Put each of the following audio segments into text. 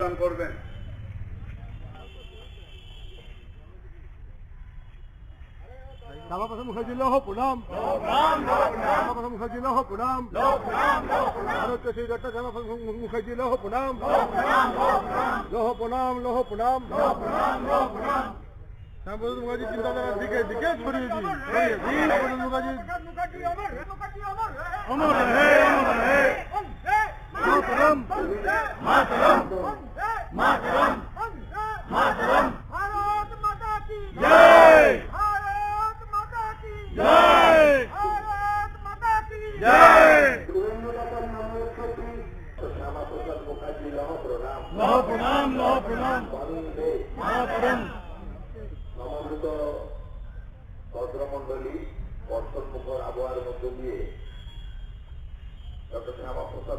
করবেন। শ্যামাপ্রসাদ মুখার্জিল্লাহ প্রণাম। শ্যামাপ্রসাদ মুখার্জিল্লাহ প্রণাম। ভারত শ্রী ডক্টর শ্যামাপ্রসাদ মুখার্জিল্লাহ প্রণাম। লহ প্রণাম লহ প্রণাম। শ্যামাপ্রসাদ মুখার্জি চিন্তাধারার দিকে দিকে ছড়িয়ে দিন। শ্যামাপ্রসাদ মুখার্জি অমর হে অমর হে। মাতরম মাতরম। মাতরম। মাতরম। ভারত মাতা কি জয়। ভারত মাতা কি জয়। ভারত মাতা কি জয়। লহ প্রণাম লহ প্রণাম মাতরম। সমবেত ভদ্রমণ্ডলী বর্ষণমুখর আবহাওয়ার মধ্য দিয়ে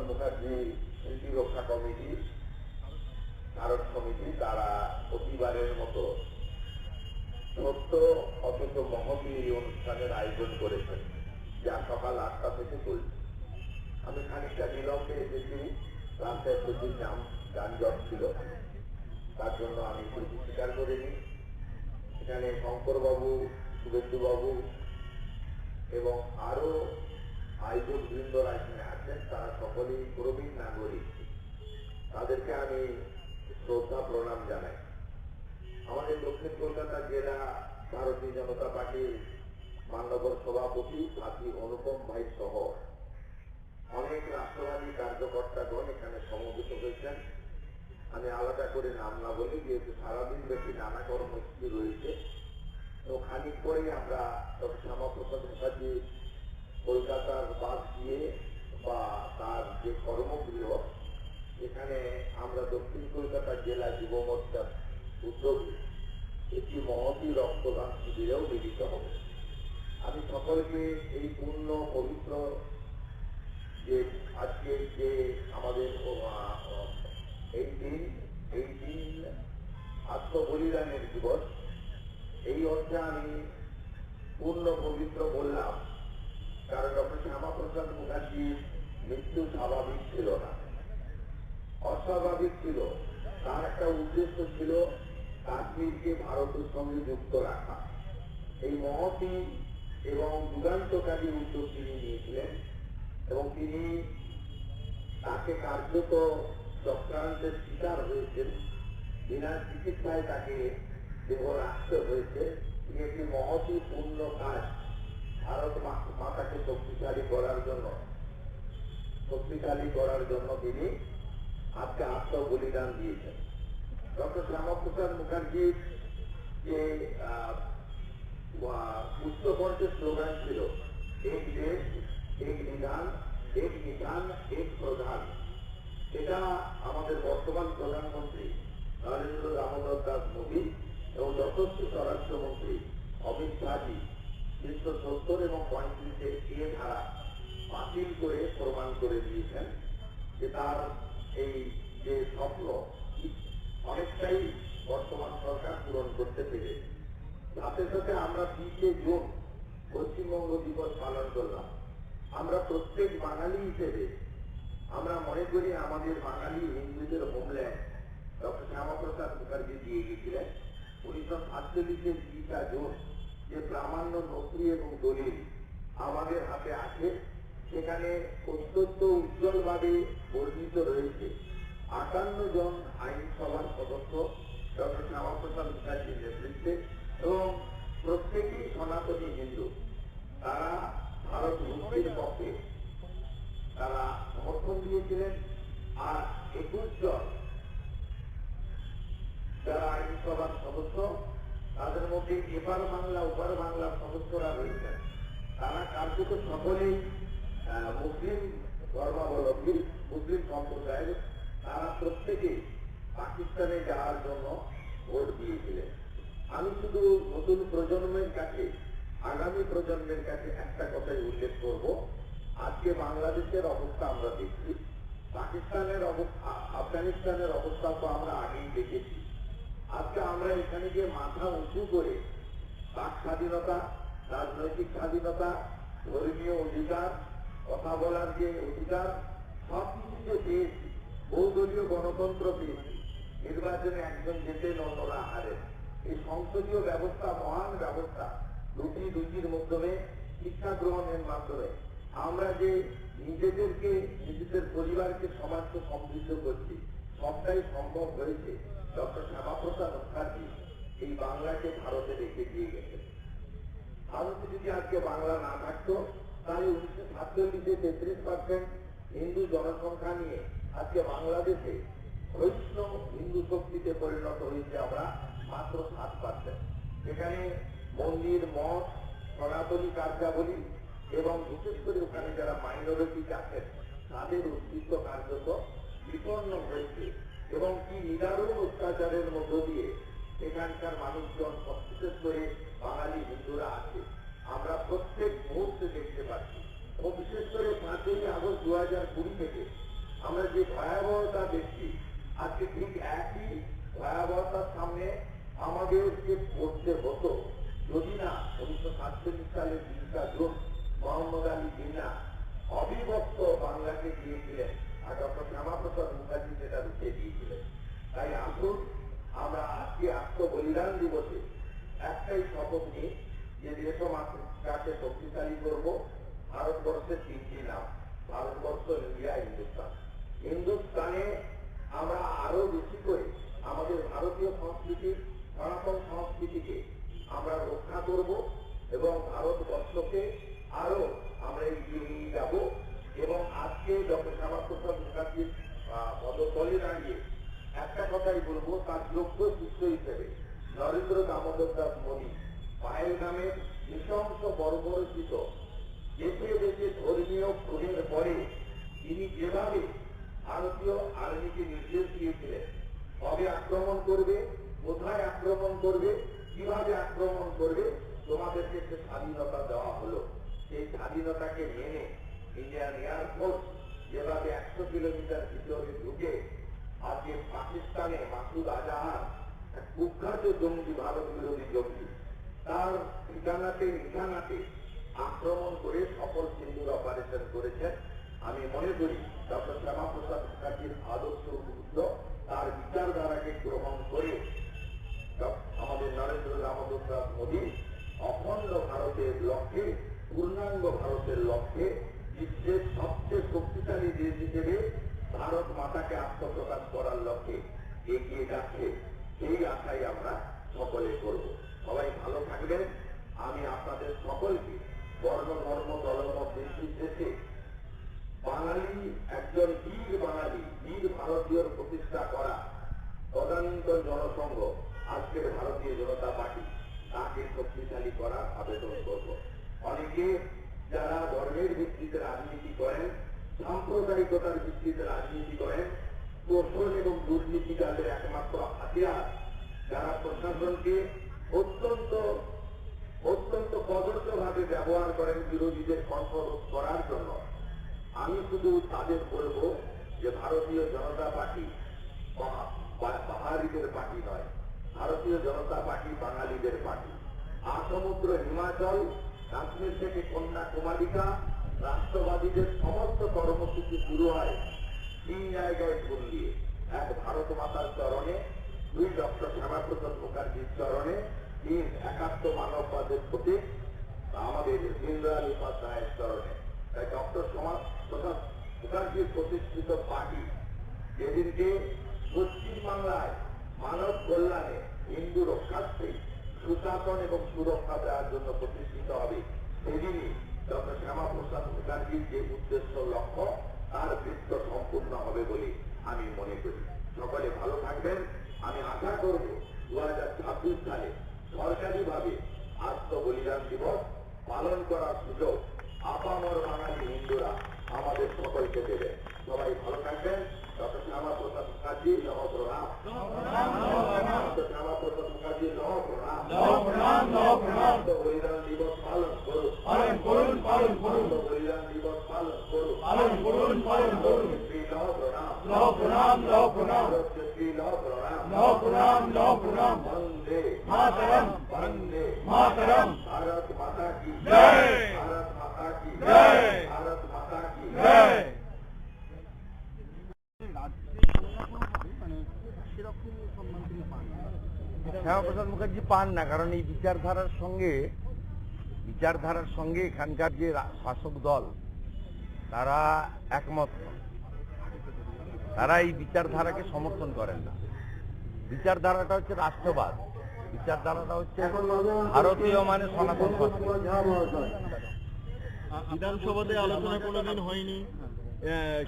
মুখার্জি স্মৃতি রক্ষা কমিটি ভারত সমিতি তারা প্রতিবারের মতো ছোট্ট অথচ মহতী এই অনুষ্ঠানের আয়োজন করেছেন, যা সকাল আটটা থেকে চলছে। আমি খানিকটা বিলম্বে এসেছি রাস্তায় প্রচুর জাম যানজট ছিল। তার জন্য আমি ত্রুটি স্বীকার করে নিই এখানে শঙ্করবাবু শুভেন্দুবাবু এবং আরও আয়োজক বৃন্দরা এখানে আছেন, তারা সকলেই প্রবীণ নাগরিক। তাদেরকে আমি শ্রদ্ধা প্রণাম জানাই। আমাদের দক্ষিণ কলকাতা জেলা ভারতীয় জনতা পার্টির মান্যবর সভাপতি সাথী অনুপম ভাই সহ অনেক রাষ্ট্রবাদী কার্যকর্তাগণ এখানে সমবেত হয়েছেন। আমি আলাদা করে নাম না বলি, যেহেতু সারাদিন ব্যাপী নানা কর্মসূচি রয়েছে। তো খানিক পরেই আমরা ডক্টর শ্যামাপ্রসাদ মুখার্জি কলকাতার বাদ দিয়ে বা তার যে কর্মগৃহ এখানে আমরা দক্ষিণ কলকাতা জেলা যুব মোর্চার উদ্যোগে একটি মহতী রক্তদান শিবিরেও মিলিত হব। আমি সকলকে এই পূর্ণ, পবিত্র যে আজকে যে আমাদের এই দিন এই দিন আত্মবলিদানের দিবস, এই অর্থে আমি পূর্ণ, পবিত্র বললাম, কারণ ডক্টর শ্যামাপ্রসাদ মুখার্জির মৃত্যু স্বাভাবিক ছিল না। অস্বাভাবিক ছিল। তার একটা উদ্দেশ্য ছিল কাশ্মীরকে ভারতের সঙ্গে যুক্ত রাখা। এই মহতি এবং যুগান্তকারী উদ্যোগ তিনি নিয়েছিলেন এবং তিনি তাকে কার্যত চক্রান্তের শিকার হয়েছেন। বিনা চিকিৎসায় তাকে দেহ রাখতে হয়েছে। তিনি একটি মহতি পূর্ণ কাজ ভারত মাতাকে শক্তিশালী করার জন্য, শক্তিশালী করার জন্য তিনি আজকে আত্মবলিদান দিয়েছেন ডক্টর শ্যামাপ্রসাদ মুখার্জির যে উচ্চকণ্ঠের স্লোগান ছিল এক দেশ এক বিধান এক বিধান এক প্রধান এটা আমাদের বর্তমান প্রধানমন্ত্রী নরেন্দ্র দামোদর দাস মোদী এবং যশস্বী স্বরাষ্ট্রমন্ত্রী অমিত শাহজি তিনশো সত্তর এবং পঁয়ত্রিশের এ ধারা বাতিল করে প্রমাণ করে দিয়েছেন যে তার এই যে স্বপ্ন অনেকটাই বর্তমান সরকার পূরণ করতে পেরেছে সাথে সাথে আমরা বিশে জুন পশ্চিমবঙ্গ দিবস পালন করলাম। আমরা প্রত্যেক বাঙালি হিসেবে, আমরা মনে করি আমাদের বাঙালি হিন্দুদের হোমল্যান্ড ডক্টর শ্যামাপ্রসাদ মুখার্জি দিয়ে গেছিলেন। উনিশশো সাতচল্লিশের বিশা জুন যে প্রামাণ্য নথি এবং দলিল আমাদের হাতে আছে। সেখানে অত্যন্ত উজ্জ্বলভাবে বর্ণিত রয়েছে। আটান্ন জন আইনসভার সদস্য, ডক্টর শ্যামাপ্রসাদ মুখার্জির নেতৃত্বে এবং প্রত্যেকেই সনাতনী হিন্দু। তারা ভারত মুক্তির পক্ষে তারা সমর্থন দিয়েছিলেন আর একুশ জন যারা আইনসভার সদস্য, তাদের মধ্যে এপার বাংলা, ওপার বাংলার সদস্যরা রয়েছেন। তারা কার্যত সকলেই মুসলিম, ধর্মাবলম্বী, মুসলিম সম্প্রদায়ের, তারা প্রত্যেকে পাকিস্তানে যাওয়ার জন্য ভোট দিয়েছিলেন। আমি শুধু নতুন প্রজন্মের কাছে, আগামী প্রজন্মের কাছে একটা কথাই উল্লেখ করব। আজকে বাংলাদেশের অবস্থা আমরা দেখছি। পাকিস্তানের অবস্থা, আফগানিস্তানের অবস্থা তো আমরা আগেই দেখেছি। আজকে আমরা এখানে গিয়ে মাথা উঁচু করে বাক স্বাধীনতা, রাজনৈতিক স্বাধীনতা, ধর্মীয় অধিকার কথা বলার যে অধিকার সব কিছু যে পেয়েছি। বহুদলীয় গণতন্ত্র পেয়েছি নির্বাচনে একজন জেতেন অন্যরা হারেন এই সংসদীয় ব্যবস্থা, মহান ব্যবস্থা, দুটি দুটির মাধ্যমে শিক্ষা গ্রহণের মাধ্যমে। আমরা যে নিজেদেরকে, নিজেদের পরিবারকে সমাজকে সমৃদ্ধ করছি, সবটাই সম্ভব হয়েছে। ডক্টর শ্যামাপ্রসাদ মুখার্জি এই বাংলাকে ভারতে রেখে দিয়ে গেছেন। ভারতে যদি আজকে বাংলা না থাকতো তাহলে উনিশশো সাতচল্লিশে তেত্রিশ পার্সেন্ট হিন্দু জনসংখ্যা নিয়ে আজকে বাংলাদেশে বৈষ্ণব হিন্দু শক্তিতে পরিণত হয়েছে আমরা মাত্র সাত পার্সেন্ট সেখানে মন্দির, মঠ, সনাতনী কার্যাবলী এবং বিশেষ করে ওখানে যারা মাইনরিটি আছেন, তাদের অস্তিত্ব কার্যত বিপন্ন হয়েছে এবং কি নিদারুণ অত্যাচারের মধ্য দিয়ে এখানকার মানুষজন বিশেষ করে বাঙালি হিন্দুরা আছে। আমরা প্রত্যেক মুহূর্তে দেখতে এবং বিশেষ করে পাঁচই আগস্ট দু হাজার কুড়ি থেকে আমরা যে ভয়াবহতা দেখছি, আজকে ঠিক একই ভয়াবহতার সামনে আমাদেরকে পড়তে হতো। যদি না, উনিশশো সাতচল্লিশ সালের তিনটা জোট মোহাম্মদ আলী জিনা অবিভক্ত বাংলাকে দিয়েছিলেন আর ডক্টর শ্যামাপ্রসাদ মুখার্জি সেটা রুখে দিয়েছিলেন তাই আসুন আমরা আজকে আত্মবলিদান দিবসে একটাই শপথ নিই যে দেশমাতৃকাকে শক্তিশালী করব ভারতবর্ষের তিনটি নাম ভারতবর্ষ ইন্ডিয়া হিন্দুস্তান হিন্দুস্তানে আমরা আরও বেশি করে আমাদের ভারতীয় সংস্কৃতির সনাতন সংস্কৃতিকে আমরা রক্ষা করব এবং ভারতবর্ষকে আরও আমরা এগিয়ে নিয়ে যাব এবং আজকে ডক্টর শ্যামাপ্রসাদ মুখার্জির আহ, পদতলে দাঁড়িয়ে একটা কথাই বলব তার যোগ্য শিষ্য হিসেবে নরেন্দ্র দামোদর দাস মোদী পায়েলগামের নৃশংস বর্বরচিত। দেশে দেশে ধর্মীয় খুনের পরে তিনি যেভাবে ভারতীয় আর্মিকে নির্দেশ দিয়েছিলেন, কবে আক্রমণ করবে, কোথায় আক্রমণ করবে, কীভাবে আক্রমণ করবে, তোমাদেরকে সে স্বাধীনতা দেওয়া হলো। সেই স্বাধীনতাকে মেনে ইন্ডিয়ান এয়ারফোর্স যেভাবে একশো কিলোমিটার ভিতরে ঢুকে আজকে পাকিস্তানে মাসুদ আজাহার এক কুখ্যাত জঙ্গি ভারত বিরোধী জঙ্গি। তার ঠিকানাতে আক্রমণ করে সিন্দুর অপারেশন করেছেন। আমি মনে করি ডক্টর শ্যামাপ্রসাদ মুখার্জির আদর্শ তার বিচারধারাকে গ্রহণ করে আমাদের নরেন্দ্র দামোদর মোদী অখণ্ড ভারতের লক্ষ্যে, পূর্ণাঙ্গ ভারতের লক্ষ্যে বিশ্বের সবচেয়ে শক্তিশালী দেশ হিসেবে ভারত মাতাকে আত্মপ্রকাশ করার লক্ষ্যে এগিয়ে যাচ্ছে, সেই আশাই আমরা সকলে করব। সবাই ভালো থাকবেন। আমি আপনাদের সকলকে বর্ণ, ধর্ম দলমত নির্বিশেষে বাঙালি, একজন বীর বাঙালি, বীর ভারতীয় প্রতিষ্ঠা করা তদানীন্তন জনসংঘ, আজকের ভারতীয় জনতা পার্টি, তাকে শক্তিশালী করার আবেদন করব। অনেকে যারা ধর্মের ভিত্তিতে রাজনীতি করেন, সাম্প্রদায়িকতার ভিত্তিতে রাজনীতি করেন শোষণ এবং দুর্নীতি তাদের একমাত্র হাতিয়ার যারা প্রশাসনকে অত্যন্ত অত্যন্ত কদর্যভাবে ব্যবহার করেন বিরোধীদের কণ্ঠরোধ করার জন্য। আমি শুধু তাদের বলব যে ভারতীয় জনতা পার্টি পাহাড়িদের পার্টি নয়, ভারতীয় জনতা পার্টি বাঙালিদের পার্টি। আসমুদ্র হিমাচল, কাশ্মীর থেকে কন্যাকুমারিকা, রাষ্ট্রবাদীদের সমস্ত কর্মসূচি শুরু হয় তিন জায়গায় ফুল দিয়ে এক ভারত মাতার চরণে, দুই ডক্টর শ্যামাপ্রসাদ মুখার্জির চরণে, তিন একাত্ম মানববাদের প্রতীক আমাদের দীনদয়াল উপাধ্যায়ের চরণে। তাই ডক্টর সমাজ প্রসাদ মুখার্জির প্রতিষ্ঠিত পার্টি যেদিনকে পশ্চিম বাংলায় মানব কল্যাণে হিন্দু রক্ষার্থে সুশাসন এবং সুরক্ষা দেওয়ার জন্য প্রতিষ্ঠিত হবে, সেদিনই ডক্টর শ্যামাপ্রসাদ মুখার্জির যে পান না কারণ এই বিচারধারার সঙ্গে বিচারধারার সঙ্গে এখানকার যে শাসক দল তারা একমত। তারা এই বিচারধারাকে সমর্থন করেন না। বিচারধারাটা হচ্ছে রাষ্ট্রবাদ। বিচারধারাটা হচ্ছে ভারতীয় মানে সনাতন। বিধানসভাতে আলোচনা কোনোদিন হয়নি।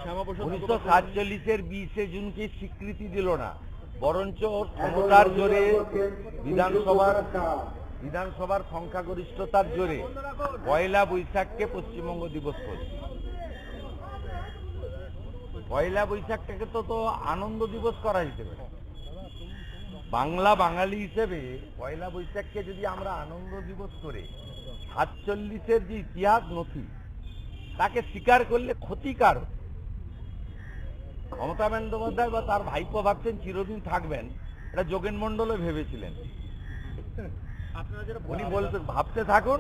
শ্যামাপ্রসাদ উনিশশো সাতচল্লিশের বিশে জুনকে স্বীকৃতি দিল না। বরঞ্চ ক্ষমতার জোরে বিধানসভার বিধানসভার সংখ্যাগরিষ্ঠতার জোরে পয়লা বৈশাখকে পশ্চিমবঙ্গ দিবস করছে পয়লা বৈশাখটাকে তো তো আনন্দ দিবস করা যেতে পারে। বাংলা বাঙালি হিসেবে পয়লা বৈশাখকে যদি আমরা আনন্দ দিবস করে সাতচল্লিশের যে ইতিহাস নথি তাকে স্বীকার করলে ক্ষতিকার মমতা বন্দ্যোপাধ্যায় বা তার ভাইপো ভাবছেন চিরদিন থাকবেন এটা যোগেন মণ্ডলও ভেবেছিলেন। উনি বলতে ভাবতে থাকুন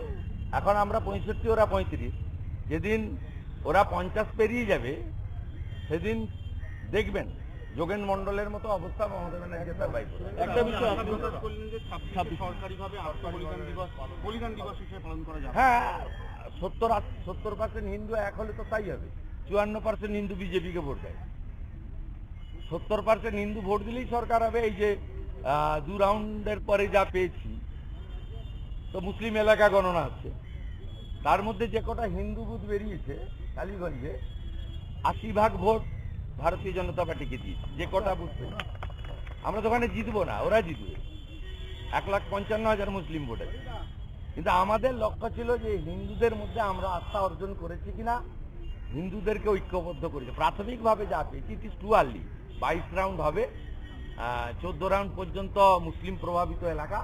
এখন আমরা পঁয়ষট্টি ওরা পঁয়ত্রিশ। যেদিন ওরা পঞ্চাশ পেরিয়ে যাবে সেদিন দেখবেন যোগেন মণ্ডলের মতো অবস্থা মমতা ব্যানার্জি তার ভাইপো। একটা বিষয় আপনি প্রকাশ করলেন যে ছাব্বিশ সরকারিভাবে আত্মবলিদান দিবস বলিদান দিবস হিসেবে পালন করা যাবে। হ্যাঁ সত্তর সত্তর পার্সেন্ট হিন্দু এক হলে তো তাই হবে। চুয়ান্ন পার্সেন্ট হিন্দু বিজেপিকে ভোট দেয়। সত্তর পার্সেন্ট হিন্দু ভোট দিলেই সরকার হবে, এই যে দু রাউন্ডের পরে যা পেয়েছি। তো মুসলিম এলাকা গণনা হচ্ছে। তার মধ্যে যে কটা হিন্দু বুথ বেরিয়েছে, কালীগঞ্জে, আশি ভাগ ভোট ভারতীয় জনতা পার্টিকে দিয়েছে, যে কটা পেয়েছে। আমরা তো ওখানে জিতবো না, ওরা জিতবে। এক লাখ পঞ্চান্ন হাজার মুসলিম ভোট আছে। কিন্তু আমাদের লক্ষ্য ছিল যে হিন্দুদের মধ্যে আমরা আস্থা অর্জন করেছি কিনা, হিন্দুদেরকে ঐক্যবদ্ধ করেছে। প্রাথমিকভাবে যা পেয়েছি ইট ইস টু আর্লি বাইশ রাউন্ড হবে। চোদ্দ রাউন্ড পর্যন্ত মুসলিম প্রভাবিত এলাকা,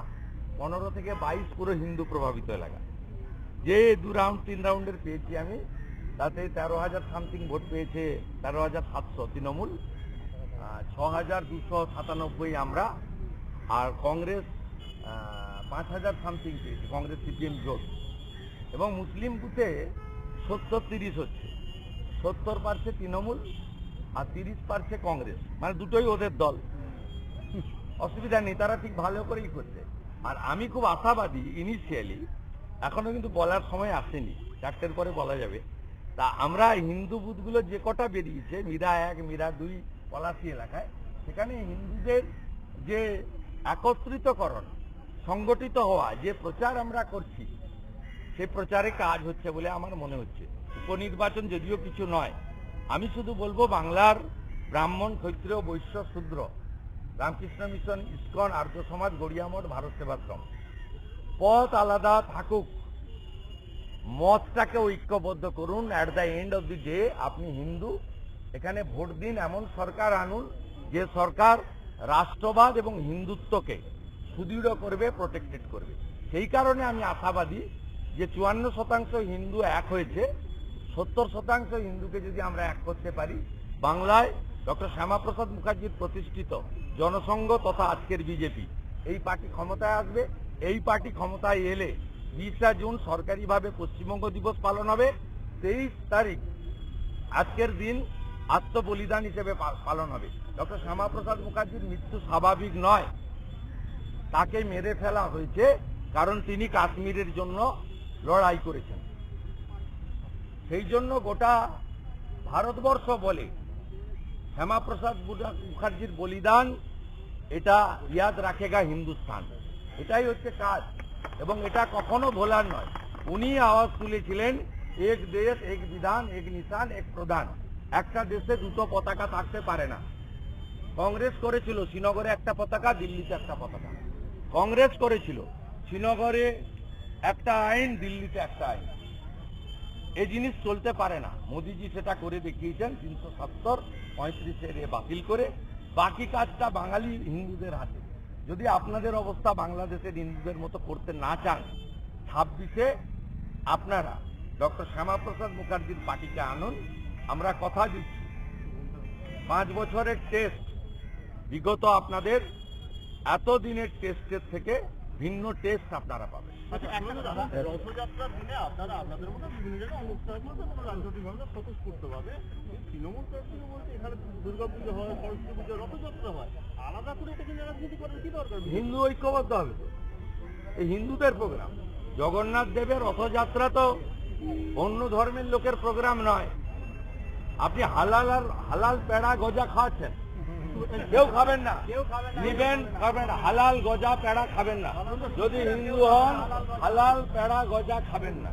পনেরো থেকে বাইশ পুরো হিন্দু প্রভাবিত এলাকা। যে দু রাউন্ড, তিন রাউন্ডের পেয়েছি আমি। তাতে তেরো হাজার সামথিং ভোট পেয়েছে তেরো হাজার সাতশো তৃণমূল। ছ হাজার দুশো সাতানব্বই আমরা। আর কংগ্রেস পাঁচ হাজার সামথিং পেয়েছে, কংগ্রেস সিপিএম জোট। এবং মুসলিম বুথে সত্তর তিরিশ হচ্ছে। সত্তর পারছে তৃণমূল আর তিরিশ পারছে কংগ্রেস। মানে দুটোই ওদের দল। অসুবিধা নেই, তারা ঠিক ভালো করেই করছে। আর আমি খুব আশাবাদী ইনিশিয়ালি এখনও কিন্তু বলার সময় আসেনি, চারটের পরে বলা যাবে। তা আমরা হিন্দু বুথগুলো যে কটা বেরিয়েছে, মীরা এক, মীরা দুই, পলাশি এলাকায়, সেখানে হিন্দুদের যে একত্রিতকরণ, সংগঠিত হওয়া, যে প্রচার আমরা করছি, সে প্রচারে কাজ হচ্ছে বলে আমার মনে হচ্ছে। উপনির্বাচন যদিও কিছু নয় আমি শুধু বলব বাংলার ব্রাহ্মণ, ক্ষত্রিয়, বৈশ্য, শূদ্র। রামকৃষ্ণ মিশন, ইস্কন, আর্য সমাজ গড়িয়ামঠ ভারত সেবাশ্রম পথ আলাদা থাকুক। মতটাকে ঐক্যবদ্ধ করুন। At the end of the day আপনি হিন্দু। এখানে ভোট দিন, এমন সরকার আনুন, যে সরকার রাষ্ট্রবাদ এবং হিন্দুত্বকে সুদৃঢ় করবে প্রোটেক্টেড করবে। সেই কারণে আমি আশাবাদী যে চুয়ান্ন শতাংশ হিন্দু এক হয়েছে। সত্তর শতাংশ হিন্দুকে যদি আমরা এক করতে পারি, বাংলায় ডক্টর শ্যামাপ্রসাদ মুখার্জির প্রতিষ্ঠিত জনসংঘ তথা আজকের বিজেপি। এই পার্টি ক্ষমতায় আসবে, এই পার্টি ক্ষমতায় এলে বিশটা জুন সরকারিভাবে পশ্চিমবঙ্গ দিবস পালন হবে, তেইশ তারিখ আজকের দিন আত্মবলিদান হিসেবে পালন হবে। ডক্টর শ্যামাপ্রসাদ মুখার্জির মৃত্যু স্বাভাবিক নয়। তাকে মেরে ফেলা হয়েছে কারণ তিনি কাশ্মীরের জন্য লড়াই করেছেন। সেই জন্য গোটা ভারতবর্ষ বলে শ্যামাপ্রসাদ মুখা- মুখার্জির বলিদান, এটা ইয়াদ রাখেগা হিন্দুস্তান এটাই হচ্ছে কাজ, এবং এটা কখনো ভোলার নয়। উনি আওয়াজ তুলেছিলেন, এক দেশ, এক বিধান, এক নিশান, এক প্রধান। একটা দেশে দুটো পতাকা থাকতে পারে না। কংগ্রেস করেছিল শ্রীনগরে একটা পতাকা, দিল্লিতে একটা পতাকা। কংগ্রেস করেছিল, শ্রীনগরে একটা আইন, দিল্লিতে একটা আইন। এই জিনিস চলতে পারে না। মোদিজি সেটা করে দেখিয়েছেন তিনশো সত্তর পঁয়ত্রিশের এ বাতিল করে। বাকি কাজটা বাঙালি হিন্দুদের হাতে। যদি আপনাদের অবস্থা বাংলাদেশের হিন্দুদের মতো করতে না চান, ছাব্বিশে আপনারা ডক্টর শ্যামাপ্রসাদ মুখার্জির পার্টিকে আনুন। আমরা কথা দিচ্ছি। পাঁচ বছরের টেস্ট বিগত আপনাদের এত দিনের টেস্টের থেকে ভিন্ন টেস্ট আপনারা পাবেন। আচ্ছা রথযাত্রার দিনে আপনারা আপনাদের মতো বিভিন্ন জায়গায় অনুষ্ঠান করতে রাজনৈতিকভাবে স্বতঃস্ফূর্তভাবে তৃণমূল কর্তৃক বলতে এখানে দুর্গা পুজো হয় সরস্বতী পুজো রথযাত্রা হয়। আলাদা করে এটাকে রাজনীতি করার কি দরকার? হিন্দু ঐক্যবদ্ধ হবে এই হিন্দুদের প্রোগ্রাম জগন্নাথ দেবের রথযাত্রা তো অন্য ধর্মের লোকের প্রোগ্রাম নয়। আপনি হালাল আর হালাল পেড়া গজা খাওয়াচ্ছেন। কেউ খাবেন না। নিবেন খাবেন না। হালাল গজা পেড়া খাবেন না। যদি হিন্দু হন হালাল পেড়া গজা খাবেন না।